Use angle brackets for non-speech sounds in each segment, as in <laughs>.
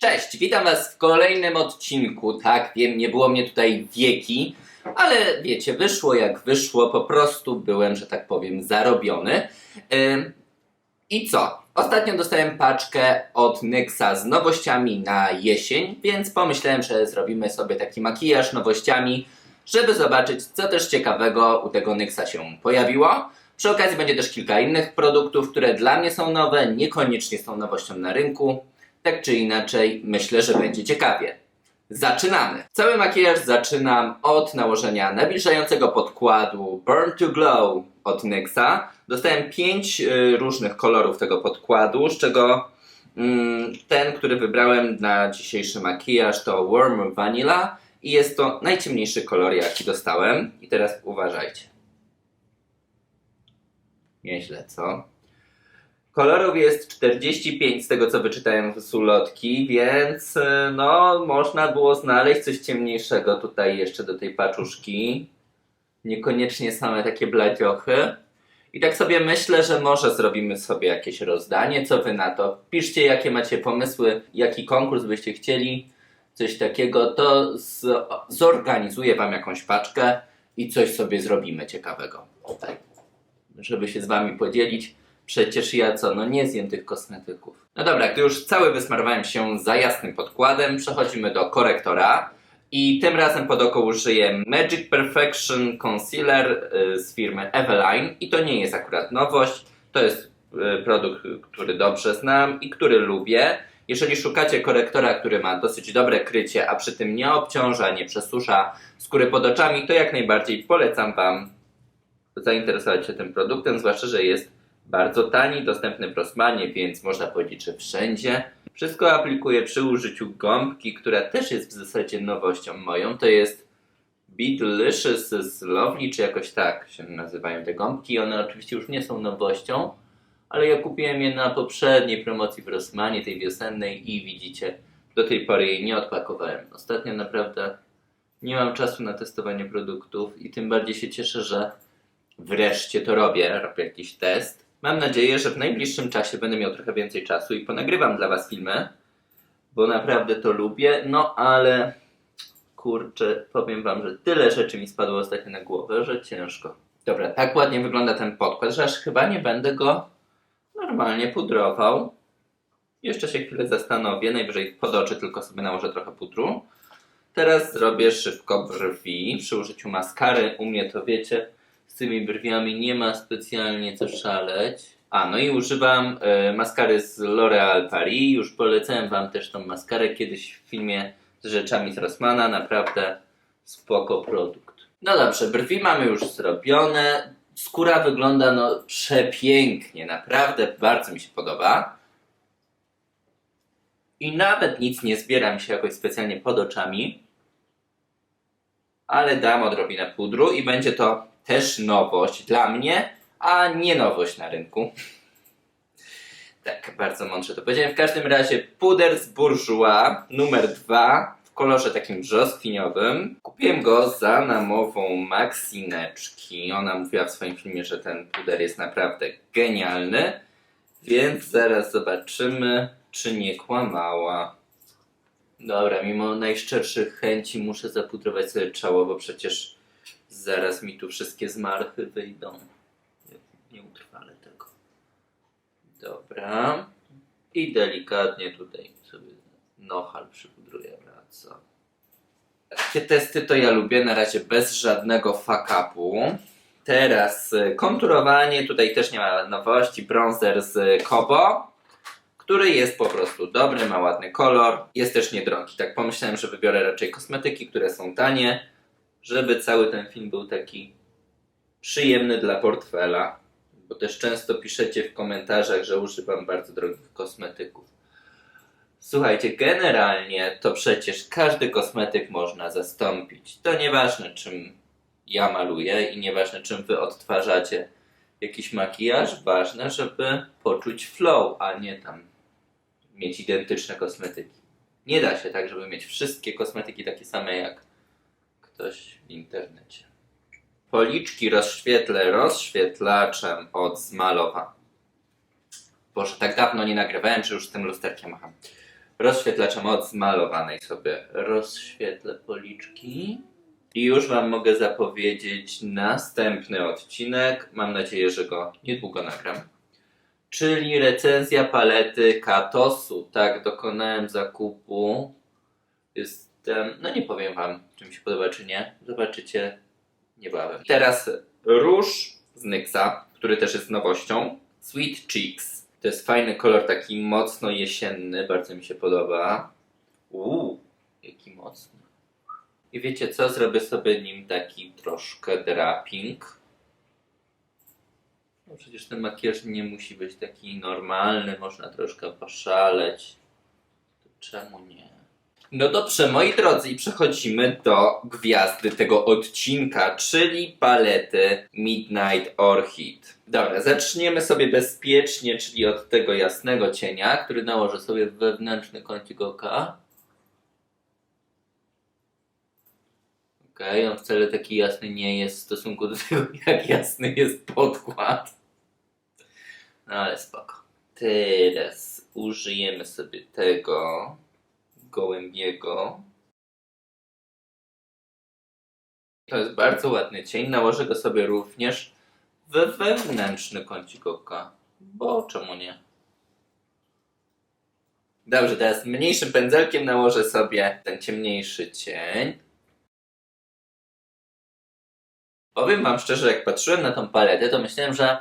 Cześć, witam Was w kolejnym odcinku. Tak, wiem, nie było mnie tutaj wieki, ale wiecie, wyszło jak wyszło, po prostu byłem, że tak powiem, zarobiony. I co? Ostatnio dostałem paczkę od Nyxa z nowościami na jesień, więc pomyślałem, że zrobimy sobie taki makijaż nowościami, żeby zobaczyć, co też ciekawego u tego Nyxa się pojawiło. Przy okazji będzie też kilka innych produktów, które dla mnie są nowe, niekoniecznie są nowością na rynku. Tak czy inaczej, myślę, że będzie ciekawie. Zaczynamy! Cały makijaż zaczynam od nałożenia nawilżającego podkładu Burn to Glow od NYXa. Dostałem 5 różnych kolorów tego podkładu, z czego mm, ten, który wybrałem na dzisiejszy makijaż to Warm Vanilla i jest to najciemniejszy kolor, jaki dostałem. I teraz uważajcie. Nieźle, co? Kolorów jest 45 z tego co wyczytałem z ulotki, więc y, no można było znaleźć coś ciemniejszego tutaj jeszcze do tej paczuszki. Niekoniecznie same takie bladziochy. I tak sobie myślę, że może zrobimy sobie jakieś rozdanie. Co wy na to? Piszcie jakie macie pomysły, jaki konkurs byście chcieli, coś takiego, to zorganizuję wam jakąś paczkę i coś sobie zrobimy ciekawego. Tak. Żeby się z wami podzielić. Przecież ja co, no nie zjem tych kosmetyków. No dobra, gdy już cały wysmarowałem się za jasnym podkładem, przechodzimy do korektora. I tym razem pod oko użyję Magic Perfection Concealer y, z firmy Eveline. I to nie jest akurat nowość, to jest y, produkt, który dobrze znam i który lubię. Jeżeli szukacie korektora, który ma dosyć dobre krycie, a przy tym nie obciąża, nie przesusza skóry pod oczami, to jak najbardziej polecam Wam zainteresować się tym produktem, zwłaszcza, że jest bardzo tani, dostępny w Rossmanie, więc można powiedzieć, że wszędzie. Wszystko aplikuję przy użyciu gąbki, która też jest w zasadzie nowością moją. To jest Be z Lovely, czy jakoś tak się nazywają te gąbki. One oczywiście już nie są nowością, ale ja kupiłem je na poprzedniej promocji w Rossmanie, tej wiosennej i widzicie, do tej pory jej nie odpakowałem. Ostatnio naprawdę nie mam czasu na testowanie produktów i tym bardziej się cieszę, że wreszcie to robię, robię jakiś test. Mam nadzieję, że w najbliższym czasie będę miał trochę więcej czasu i ponagrywam dla Was filmy, bo naprawdę to lubię, no ale kurczę, powiem Wam, że tyle rzeczy mi spadło ostatnio na głowę, że ciężko. Dobra, tak ładnie wygląda ten podkład, że aż chyba nie będę go normalnie pudrował. Jeszcze się chwilę zastanowię, najwyżej pod oczy tylko sobie nałożę trochę pudru. Teraz zrobię szybko brwi przy użyciu maskary. U mnie to wiecie, tymi brwiami nie ma specjalnie co szaleć. A, no i używam e, maskary z L'Oréal Paris. Już polecałem Wam też tą maskarę kiedyś w filmie z rzeczami z Rossmana. Naprawdę spoko produkt. No dobrze, brwi mamy już zrobione. Skóra wygląda no przepięknie, naprawdę bardzo mi się podoba. I nawet nic nie zbiera mi się jakoś specjalnie pod oczami. Ale dam odrobinę pudru i będzie to też nowość dla mnie, a nie nowość na rynku. <laughs> Tak, bardzo mądrze to powiedziałem. W każdym razie puder z Bourjois numer 2 w kolorze takim brzoskwiniowym. Kupiłem go za namową Maxineczki. Ona mówiła w swoim filmie, że ten puder jest naprawdę genialny. Więc zaraz zobaczymy, czy nie kłamała. Dobra, mimo najszczerszych chęci muszę zapudrować sobie czoło, bo przecież zaraz mi tu wszystkie zmarchy wyjdą. Nie utrwalę tego. Dobra. I delikatnie tutaj sobie nohal przypudruję. Co? Takie testy to ja lubię, na razie bez żadnego fuck-upu. Teraz y, konturowanie, tutaj też nie ma nowości, bronzer z Kobo, który jest po prostu dobry, ma ładny kolor, jest też niedrogi. Tak pomyślałem, że wybiorę raczej kosmetyki, które są tanie, żeby cały ten film był taki przyjemny dla portfela, bo też często piszecie w komentarzach, że używam bardzo drogich kosmetyków. Słuchajcie, generalnie to przecież każdy kosmetyk można zastąpić. To nieważne czym ja maluję i nieważne czym wy odtwarzacie jakiś makijaż, ważne, żeby poczuć flow, a nie tam mieć identyczne kosmetyki. Nie da się tak, żeby mieć wszystkie kosmetyki takie same jak ktoś w internecie. Policzki rozświetlę rozświetlaczem od Zmalowa. Boże, tak dawno nie nagrywałem, że już z tym lusterkiem macham. rozświetlaczem od zmalowanej sobie rozświetlę policzki. I już Wam mogę zapowiedzieć następny odcinek. Mam nadzieję, że go niedługo nagram. Czyli recenzja palety Katosu. Tak, dokonałem zakupu. Jestem, no nie powiem Wam, czy mi się podoba, czy nie. Zobaczycie niebawem. Teraz róż z Nyxa, który też jest nowością. Sweet Cheeks. To jest fajny kolor, taki mocno jesienny, bardzo mi się podoba. Uuu, jaki mocny. I wiecie co? Zrobię sobie nim taki troszkę draping. No przecież ten makijaż nie musi być taki normalny, można troszkę poszaleć. To czemu nie? No dobrze, moi drodzy, i przechodzimy do gwiazdy tego odcinka, czyli palety Midnight Orchid. Dobra, zaczniemy sobie bezpiecznie, czyli od tego jasnego cienia, który nałożę sobie w wewnętrzny kącik oka. Okej, on wcale taki jasny nie jest w stosunku do tego, <laughs> jak jasny jest podkład. No ale spoko. Teraz użyjemy sobie tego gołębiego. To jest bardzo ładny cień. Nałożę go sobie również we wewnętrzny kącik oka. Bo czemu nie? Dobrze, teraz mniejszym pędzelkiem nałożę sobie ten ciemniejszy cień. Powiem wam szczerze, jak patrzyłem na tą paletę, to myślałem, że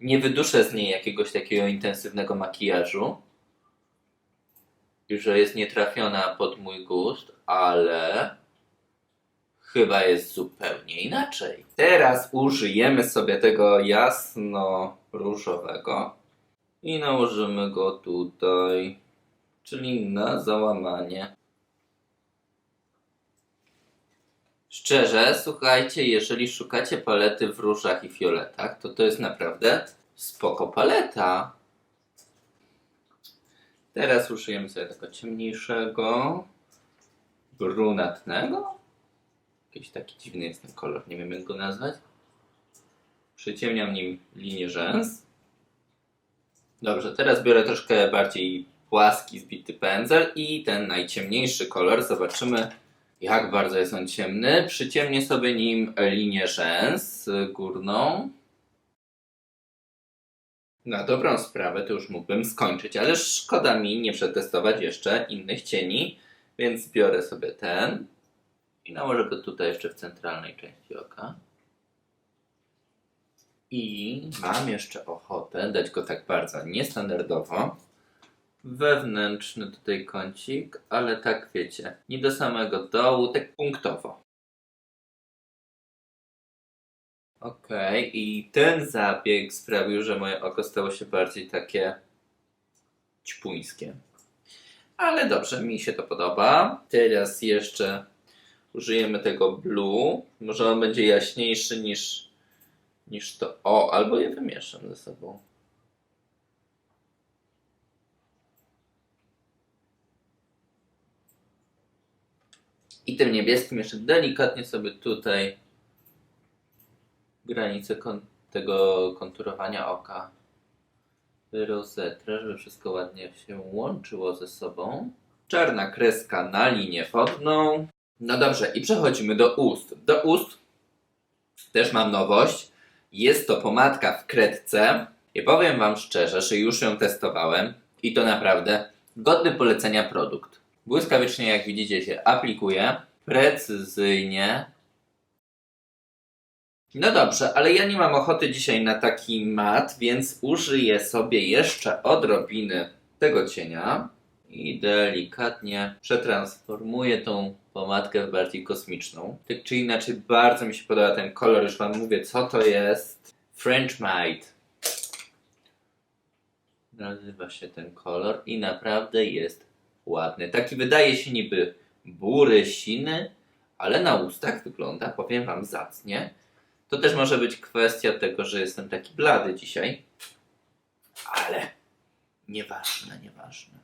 nie wyduszę z niej jakiegoś takiego intensywnego makijażu. Że jest nietrafiona pod mój gust, ale chyba jest zupełnie inaczej. Teraz użyjemy sobie tego jasno-różowego i nałożymy go tutaj, czyli na załamanie. Szczerze, słuchajcie, jeżeli szukacie palety w różach i fioletach, to to jest naprawdę spoko paleta. Teraz użyjemy sobie tego ciemniejszego, brunatnego. Jakiś taki dziwny jest ten kolor, nie wiem jak go nazwać. Przyciemniam nim linię rzęs. Dobrze, teraz biorę troszkę bardziej płaski, zbity pędzel i ten najciemniejszy kolor. Zobaczymy jak bardzo jest on ciemny. Przyciemnię sobie nim linię rzęs górną. Na dobrą sprawę to już mógłbym skończyć, ale szkoda mi nie przetestować jeszcze innych cieni, więc biorę sobie ten i nałożę go tutaj jeszcze w centralnej części oka. I mam jeszcze ochotę dać go tak bardzo niestandardowo. Wewnętrzny tutaj kącik, ale tak wiecie, nie do samego dołu, tak punktowo. Okej, i ten zabieg sprawił, że moje oko stało się bardziej takie ćpuńskie. Ale dobrze, mi się to podoba. Teraz jeszcze użyjemy tego blue. Może on będzie jaśniejszy niż, niż to. O, albo je wymieszam ze sobą. I tym niebieskim jeszcze delikatnie sobie tutaj granicę kon- tego konturowania oka rozetrę, żeby wszystko ładnie się łączyło ze sobą. Czarna kreska na linię wodną. No dobrze, i przechodzimy do ust. Do ust też mam nowość. Jest to pomadka w kredce. I powiem Wam szczerze, że już ją testowałem i to naprawdę godny polecenia produkt. Błyskawicznie, jak widzicie, się aplikuje. Precyzyjnie. No dobrze, ale ja nie mam ochoty dzisiaj na taki mat, więc użyję sobie jeszcze odrobiny tego cienia i delikatnie przetransformuję tą pomadkę w bardziej kosmiczną. Tak czy inaczej, bardzo mi się podoba ten kolor, już Wam mówię, co to jest. French Maid. Nazywa się ten kolor i naprawdę jest ładny. Taki wydaje się niby bury, siny, ale na ustach wygląda, powiem Wam, zacnie. To też może być kwestia tego, że jestem taki blady dzisiaj. Ale nieważne, nieważne.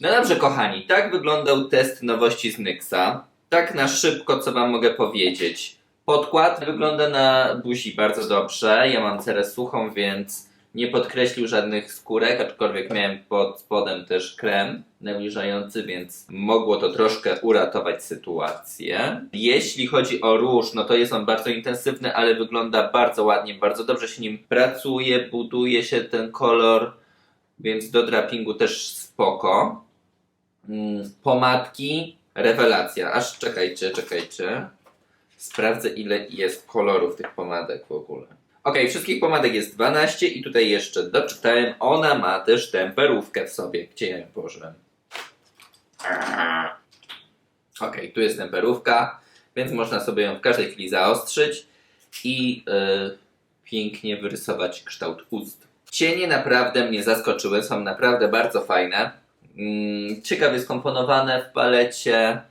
No dobrze, kochani, tak wyglądał test nowości z Nyxa. Tak na szybko, co Wam mogę powiedzieć. Podkład wygląda na buzi bardzo dobrze. Ja mam cerę suchą, więc nie podkreślił żadnych skórek, aczkolwiek miałem pod spodem też krem nawilżający, więc mogło to troszkę uratować sytuację. Jeśli chodzi o róż, no to jest on bardzo intensywny, ale wygląda bardzo ładnie, bardzo dobrze się nim pracuje, buduje się ten kolor, więc do drapingu też spoko. Mm, Pomadki, rewelacja. Aż czekajcie, czekajcie. Sprawdzę ile jest kolorów tych pomadek w ogóle. Ok, wszystkich pomadek jest 12 i tutaj jeszcze doczytałem, ona ma też temperówkę w sobie. Gdzie ja ją położyłem? Ok, tu jest temperówka, więc można sobie ją w każdej chwili zaostrzyć i yy, pięknie wyrysować kształt ust. Cienie naprawdę mnie zaskoczyły, są naprawdę bardzo fajne. Mm, ciekawie skomponowane w palecie.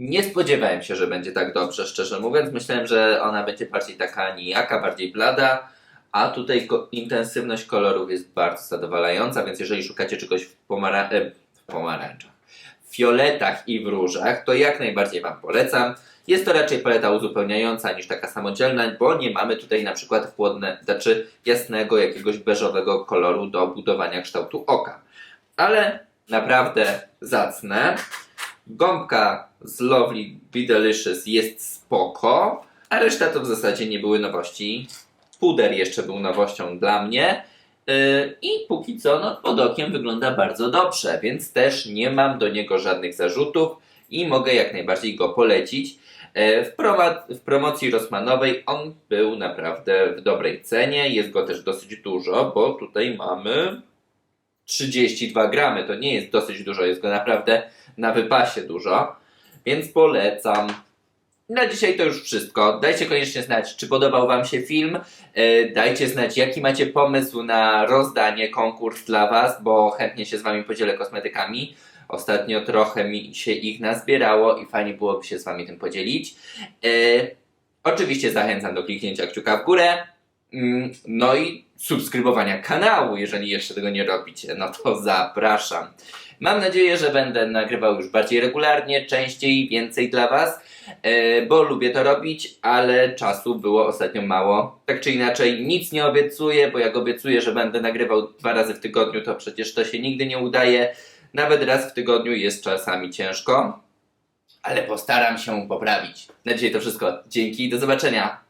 Nie spodziewałem się, że będzie tak dobrze, szczerze mówiąc. Myślałem, że ona będzie bardziej taka nijaka, bardziej blada, a tutaj ko- intensywność kolorów jest bardzo zadowalająca, więc jeżeli szukacie czegoś w, pomara- e, w pomarańczach, w fioletach i w różach, to jak najbardziej Wam polecam. Jest to raczej paleta uzupełniająca niż taka samodzielna, bo nie mamy tutaj na przykład chłodne, znaczy jasnego jakiegoś beżowego koloru do budowania kształtu oka. Ale naprawdę zacne. Gąbka z Lovely Be Delicious jest spoko, a reszta to w zasadzie nie były nowości. Puder jeszcze był nowością dla mnie. Yy, I póki co, no, pod okiem wygląda bardzo dobrze, więc też nie mam do niego żadnych zarzutów i mogę jak najbardziej go polecić. Yy, W, w promocji Rossmanowej on był naprawdę w dobrej cenie. Jest go też dosyć dużo, bo tutaj mamy 32 gramy. To nie jest dosyć dużo, jest go naprawdę na wypasie dużo, więc polecam. Na dzisiaj to już wszystko. Dajcie koniecznie znać, czy podobał Wam się film. E, Dajcie znać, jaki macie pomysł na rozdanie, konkurs dla Was, bo chętnie się z Wami podzielę kosmetykami. Ostatnio trochę mi się ich nazbierało i fajnie byłoby się z Wami tym podzielić. E, Oczywiście zachęcam do kliknięcia kciuka w górę. Mm, No i subskrybowania kanału, jeżeli jeszcze tego nie robicie, no to zapraszam. Mam nadzieję, że będę nagrywał już bardziej regularnie, częściej, więcej dla Was, e, bo lubię to robić, ale czasu było ostatnio mało. Tak czy inaczej, nic nie obiecuję, bo jak obiecuję, że będę nagrywał dwa razy w tygodniu, to przecież to się nigdy nie udaje. Nawet raz w tygodniu jest czasami ciężko, ale postaram się poprawić. Na dzisiaj to wszystko. Dzięki, do zobaczenia.